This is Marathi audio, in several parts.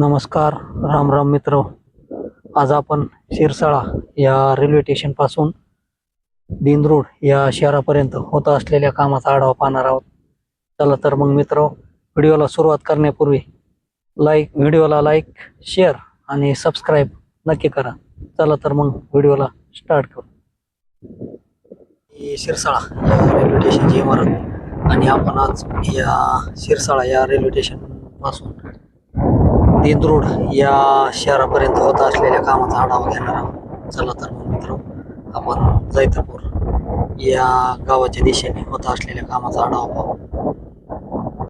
नमस्कार राम राम मित्र. आज आपण शिरसाळा या रेल्वे स्टेशनपासून रोड या शहरापर्यंत होत असलेल्या कामाचा आढावा पाहणार आहोत. चला तर मग मित्र व्हिडिओला सुरुवात करण्यापूर्वी लाईक व्हिडिओला लाईक शेअर आणि सबस्क्राईब नक्की करा. चला तर मग व्हिडिओला स्टार्ट करू. ही शिरसाळा या रेल्वे स्टेशनची इमारत आणि आपण आज या शिरसाळा या रेल्वे स्टेशनपासून देंद्रोड या शहरापर्यंत होत असलेल्या कामाचा आढावा घेणार आहोत. चला तर मग मित्र आपण जैतापूर या गावाच्या दिशेने होत असलेल्या कामाचा आढावा पाहू.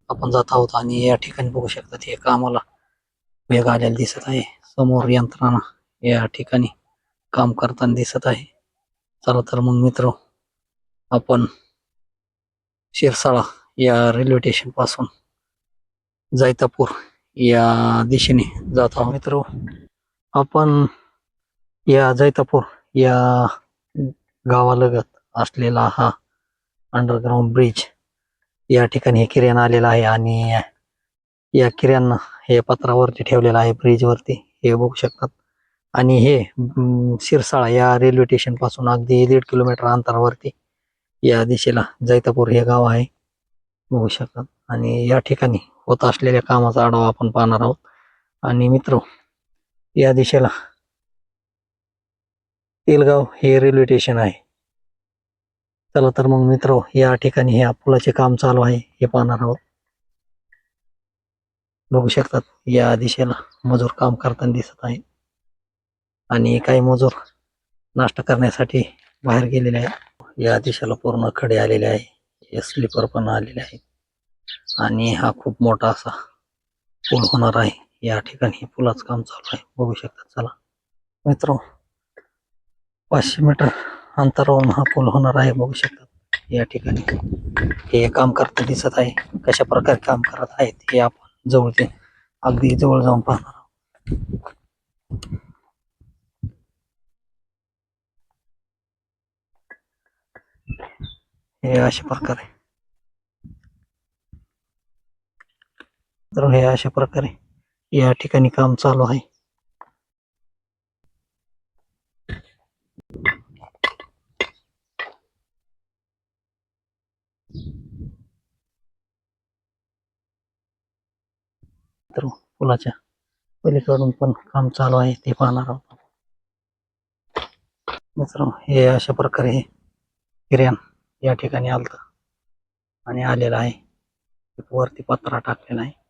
आपण जात आहोत आणि या ठिकाणी बघू शकतात हे कामाला वेग आलेला दिसत आहे. समोर यंत्रणा या ठिकाणी काम करताना दिसत आहे. चला तर मग मित्र आपण शिरसाळा या रेल्वे स्टेशनपासून जैतापूर या दिशेने जात आहोत. मित्र आपण या जैतापूर या गावालगत असलेला हा अंडरग्राउंड ब्रिज या ठिकाणी हे किरण आलेला आहे आणि या किर्यानं हे पत्रावरती ठेवलेलं आहे ब्रिज वरती. हे बघू शकतात. आणि हे सिरसाळा शिरसाळा या रेल्वे स्टेशनपासून अगदी दीड किलोमीटर अंतरावरती या दिशेला जैतापूर हे गाव आहे. बघू शकतात. आणि या ठिकाणी होत असलेल्या कामाचा आढावा आपण पाहणार आहोत. आणि मित्र या दिशेला तेलगाव हे रेल्वे स्टेशन आहे. चला तर मग मित्र या ठिकाणी हे पुलाचे काम चालू आहे हे पाहणार आहोत. बघू शकतात या दिशेला मजूर काम करताना दिसत आहे. आणि काही मजूर नाश्ता करण्यासाठी बाहेर गेलेले आहे या दिशेला पूर्ण खडे आलेले आहे हे स्लीपर पण आलेले आहे आणि हा खूप मोठा असा पूल होणार आहे. या ठिकाणी पुलाचं काम चालू आहे. बघू शकता चला. मित्र पाचशे मीटर अंतरावरून हा पूल होणार आहे. बघू शकतात या ठिकाणी हे काम करता दिसत आहे. कशा प्रकारे काम करत आहेत हे आपण जवळचे अगदी जवळ जाऊन पाहणार आहोत. हे अशा प्रकारे तर हे अशा प्रकारे या ठिकाणी काम चालू आहे. तर पुलाच्या पलीकडून पण काम चालू आहे ते पाहणार आहोत मित्र हे अशा प्रकारे हे किरण या ठिकाणी आलत आणि आलेलं आहे. वरती पत्रा टाकलेला आहे.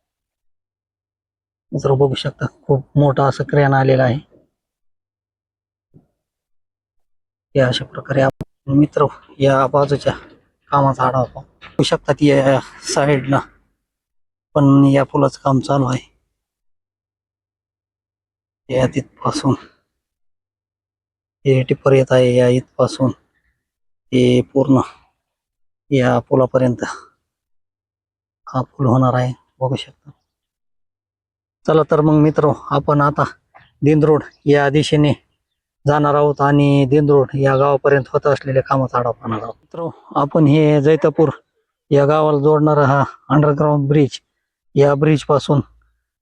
मित्र बघू शकता खूप मोठा असं क्रेन आलेला आहे. या अशा प्रकारे आपण मित्र या बाजूच्या कामाचा आढावा पाहू. बघू शकतात या साईडला पण या पुलाचं काम चालू आहे. या तिथपासून हे टिप्पर येत आहे या इथपासून हे पूर्ण या पुलापर्यंत हा पूल होणार आहे. बघू शकता. चला तर मग मित्र आपण आता दिंदरोड या दिशेने जाणार आहोत आणि दिंदरोड या गावापर्यंत होत असलेल्या कामाचा आढावा पाहणार आहोत. मित्र आपण हे जैतापूर या गावाला जोडणारा हा अंडरग्राउंड ब्रिज या ब्रिजपासून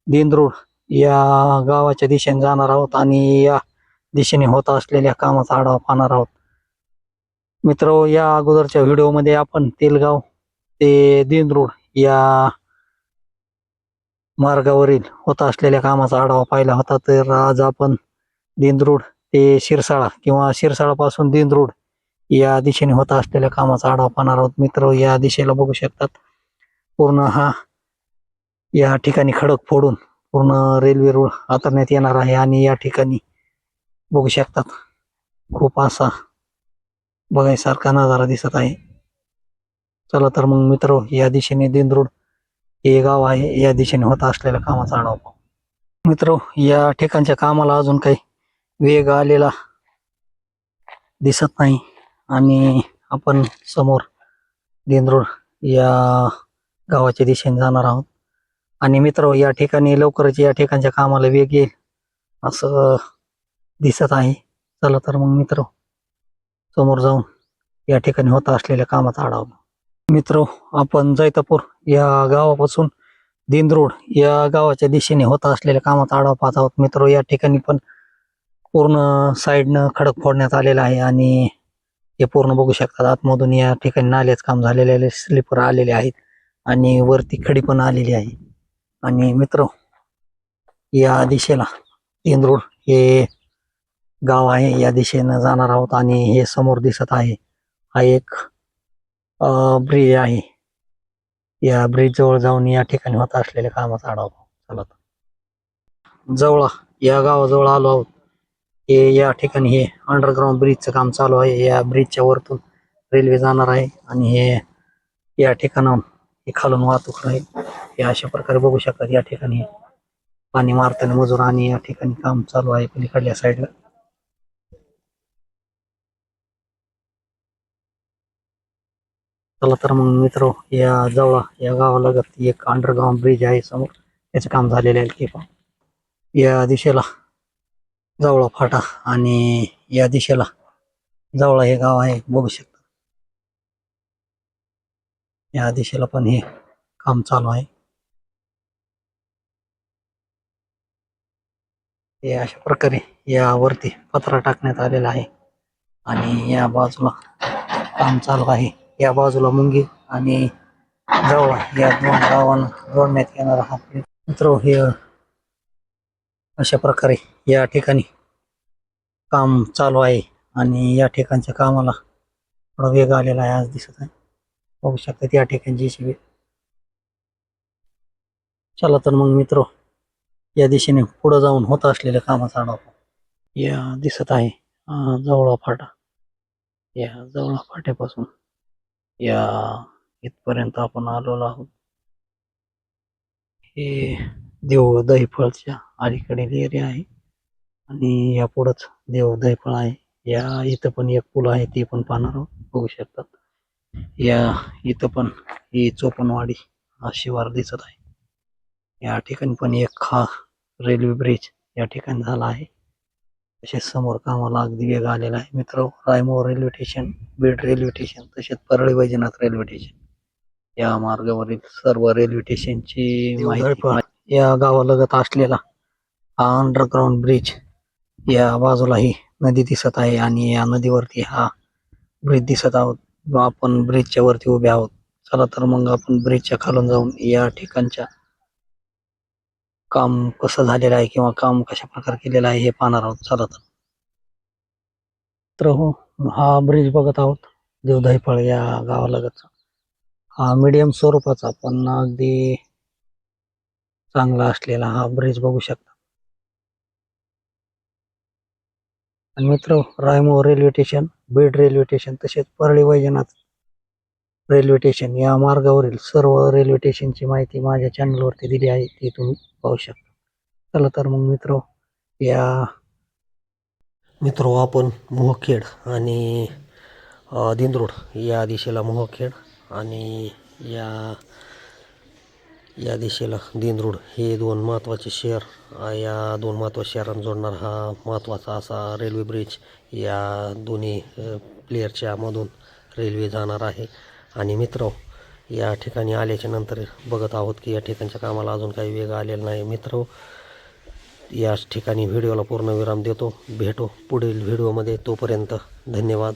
दिंदरोड या गावाच्या दिशेने जाणार आहोत आणि या दिशेने होत असलेल्या कामाचा आढावा पाहणार आहोत. मित्र या अगोदरच्या व्हिडिओमध्ये आपण तेलगाव ते दिंदरोड या मार्गावरील होत असलेल्या कामाचा आढावा पाहिला होता तर आज आपण दिंदरूड ते शिरसाळा किंवा शिरसाळा पासून या दिशेने होत असलेल्या कामाचा आढावा पाहणार आहोत. मित्र या दिशेला बघू शकतात. पूर्ण हा या ठिकाणी खडक फोडून पूर्ण रेल्वे रोड आतरण्यात येणार आहे आणि या ठिकाणी बघू शकतात. खूप असा बघायसारखा नजारा दिसत आहे. चला तर मग मित्र या दिशेने दिंदरूड हे गाव आहे या दिशेने होत असलेल्या कामाचा आढावा मित्र या ठिकाणच्या कामाला अजून काही वेग आलेला दिसत नाही आणि आपण समोर दिंदरूड या गावाच्या दिशेने जाणार आहोत. आणि मित्र या ठिकाणी लवकरच या ठिकाणच्या कामाला वेग येईल असं दिसत आहे. चला तर मग मित्र समोर जाऊन या ठिकाणी होत असलेल्या कामाचा आढावा मित्र आपण जैतापूर या गावापासून दिंदरोड या गावाच्या दिशेने होत असलेल्या कामाचा आढावा पाहत आहोत. मित्र या ठिकाणी पण पूर्ण साईडनं खडक फोडण्यात आलेला आहे आणि हे पूर्ण बघू शकतात. आतमधून या ठिकाणी नाल्याच काम झालेले आहे स्लीपर आलेले आहेत आणि वरती खडी पण आलेली आहे. आणि मित्र या दिशेला इंद्रोड हे गाव आहे. या दिशेनं जाणार आहोत आणि हे समोर दिसत आहे. हा एक ब्रिज आहे. या ब्रिज जवळ जाऊन या ठिकाणी होत असलेल्या कामाचा आढावा चला तर. जवळा या गावाजवळ आलो आहोत. हे या ठिकाणी हे अंडरग्राऊंड ब्रिजचं काम चालू आहे. या ब्रिजच्या वरतून रेल्वे जाणार आहे आणि हे या ठिकाणाहून हे खालून वाहतूक आहे हे अशा प्रकारे बघू शकतात या ठिकाणी पाणी मारताना मजूर आणि या ठिकाणी काम चालू आहे पलीकडल्या साईडला चला तर मग मित्र या जवळ या गावालगत एक अंडरग्राउंड ब्रिज आहे समोर. त्याचं काम झालेलं आहे ते पण या दिशेला जवळ फाटा आणि या दिशेला जवळ हे गाव आहे बघू शकता. या दिशेला पण हे काम चालू आहे. हे अशा प्रकारे यावरती पत्रा टाकण्यात आलेला आहे. आणि या बाजूला काम चालू आहे. या बाजूला मुंगी आणि जवळ या दोन गावांना जोडण्यात येणार हा मित्र हे अशा प्रकारे या ठिकाणी काम चालू आहे आणि या ठिकाणच्या कामाला थोडा वेग आलेला आहे आज दिसत आहे. बघू शकतात या ठिकाणी जी चला तर मग मित्र या दिशेने पुढे जाऊन होत असलेल्या कामाचा आढावा या दिसत आहे जवळा फाटा या जवळा फाट्यापासून या इथपर्यंत आपण आलेलो आहोत. हे देव दहीफळच्या अलीकडील एरिया आहे. आणि या पुढंच देव दहीफळ आहे. या इथं पण एक पूल आहे ते पण पाहणार आहोत. बघू शकतात. या इथं पण ही चोपनवाडी हा शिवार दिसत आहे. या ठिकाणी पण एक हा रेल्वे ब्रिज या ठिकाणी झाला आहे. तसेच समोर कामाला अगदी वेग आलेला आहे. मित्र Raimor railway station Beed railway station तसेच परळी वैजनाथ रेल्वे स्टेशन या मार्गावरील सर्व रेल्वे स्टेशनची माहिती या गावालगत असलेला हा अंडरग्राऊंड ब्रिज या बाजूलाही नदी दिसत आहे आणि या नदीवरती हा ब्रिज दिसत आहोत. आपण ब्रिजच्या वरती उभे आहोत. चला तर मग आपण ब्रिजच्या खालून जाऊन या ठिकाणच्या काम कसं झालेलं आहे किंवा काम कशा प्रकारे केलेलं आहे हे पाहणार आहोत. चला तर. तर हो हा ब्रिज बघत आहोत. देवधाईफळ या गावालगतचा हा मीडियम स्वरूपाचा पण अगदी चांगला असलेला हा ब्रिज बघू शकता. आणि मित्र रायमो railway station Beed railway station तसेच परळी वैजनाथ रेल्वे स्टेशन या मार्गावरील सर्व रेल्वे स्टेशनची माहिती माझ्या चॅनलवरती दिली आहे ती तुम्ही पाहू शकता. चला तर मग मित्र या मित्र आपण मोहखेड आणि अ, दिंद्रोड या दिशेला मोहखेड आणि या या दिशेला दिंद्रोड हे दोन महत्त्वाचे शहर या दोन महत्त्वाच्या शहरांना जोडणार हा महत्त्वाचा असा रेल्वे ब्रिज या दोन्ही प्लेयरच्या मधून रेल्वे जाणार आहे. आणि मित्र या ठिकाणी आल्याच्यानंतर बघत आहोत की या ठिकाणच्या कामाला अजून काही वेग आलेला नाही. मित्र या ठिकाणी व्हिडिओला पूर्ण विराम देतो. भेटो पुढील व्हिडिओमध्ये. तोपर्यंत धन्यवाद.